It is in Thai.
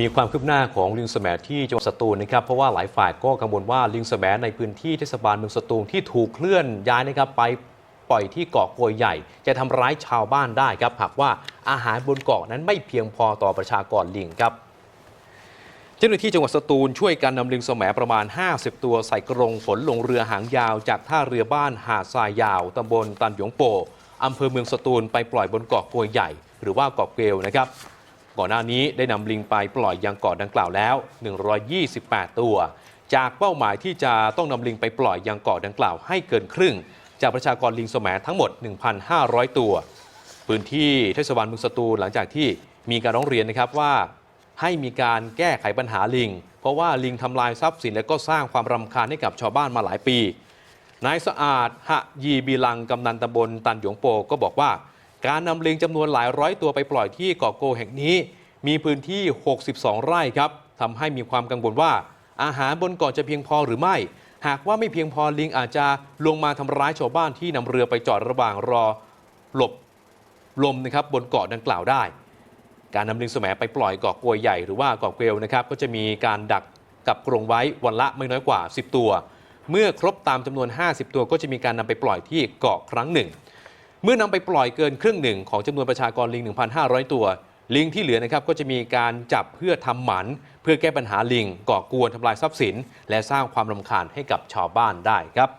มีความคืบหน้าของลิงสมที่จังหวัดสตูลนะครับเพราะว่าหลายฝ่ายก็กังวลว่าลิงสมในพื้นที่เทศบาลเมืองสตูลที่ถูกเคลื่อนย้ายนะครับไปปล่อยที่เกาะโกยใหญ่ จะทำร้ายชาวบ้านได้ครับหากว่าอาหารบนเกาะนั้นไม่เพียงพอต่อประชากรลิงครับเจ้าหน้าที่จังหวัดสตูลช่วยกันนำลิงสมประมาณ 50 ตัวใส่กรงฝนลงเรือหางยาวจากท่าเรือบ้านหาดทรายยาวตำบลตันหยงโปอำเภอเมืองสตูลไปปล่อยบนเกาะโกยใหญ่ หรือว่าเกาะเกลนะครับ ก่อนหน้านี้ได้นำลิงไปปล่อยยังเกาะดังกล่าวแล้ว 128 ตัว จากเป้าหมายที่จะต้องนำลิงไปปล่อยยังเกาะดังกล่าวให้เกินครึ่ง จากประชากรลิงสมทั้งหมด 1,500 ตัว พื้นที่เทศบาลเมืองสตูลหลังจากที่มีการร้องเรียนนะครับว่า ให้มีการแก้ไขปัญหาลิง เพราะว่าลิงทำลายทรัพย์สินและก็สร้างความรำคาญให้กับชาวบ้านมาหลายปีนายสะอาดหะยีบีลังกำนันตำบลตันหยงโปก็บอกว่า การนำลิงจำนวนหลายร้อยตัวไปปล่อยที่เกาะโกแห่งนี้ มีพื้นที่ 62 ไร่ครับทำให้มีความกังวลว่า อาหารบนเกาะจะเพียงพอหรือไม่ หากว่าไม่เพียงพอลิงอาจจะลงมาทำร้ายชาวบ้านที่นำเรือไปจอดระหว่างรอหลบลมนะครับบนเกาะดังกล่าวได้ การนำลิงสมไปปล่อยเกาะกลวยใหญ่หรือว่าเกาะเกลนะครับก็จะมีการดักกับกรงไว้วันละไม่น้อยกว่า 10 ตัว เมื่อครบตามจำนวน 50 ตัวก็จะมีการนำไปปล่อยที่เกาะครั้งหนึ่ง เมื่อนำไปปล่อยเกินครึ่งหนึ่งของจำนวนประชากรลิง 1,500 ตัว ลิงที่เหลือนะครับก็จะมีการจับเพื่อทำหมัน เพื่อแก้ปัญหาลิงก่อกวนทำลายทรัพย์สิน และสร้างความรำคาญให้กับชาวบ้านได้ครับ